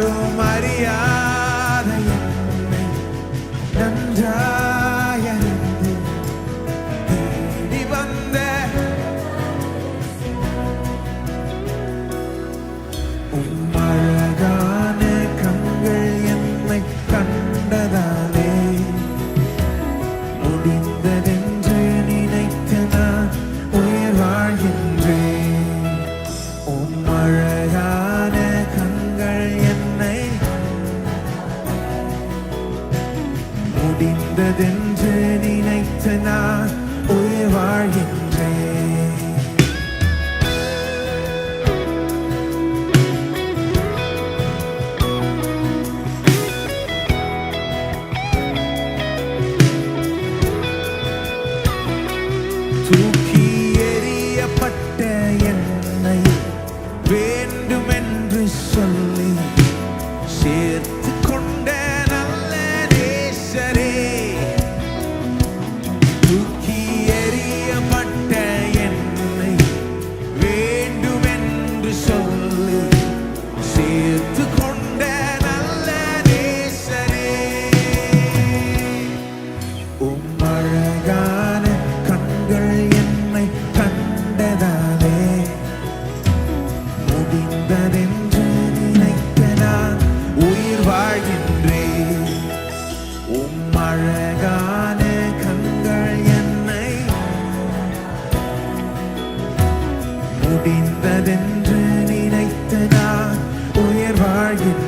யாரும் அறியாத என்னை நினைத்து நான் உயிர் வாழ்கின்றேன் தூக்கி எறியப்பட்ட முடிந்ததென்று நினைத்து நான் உயிர் வாழ்கின்றேன்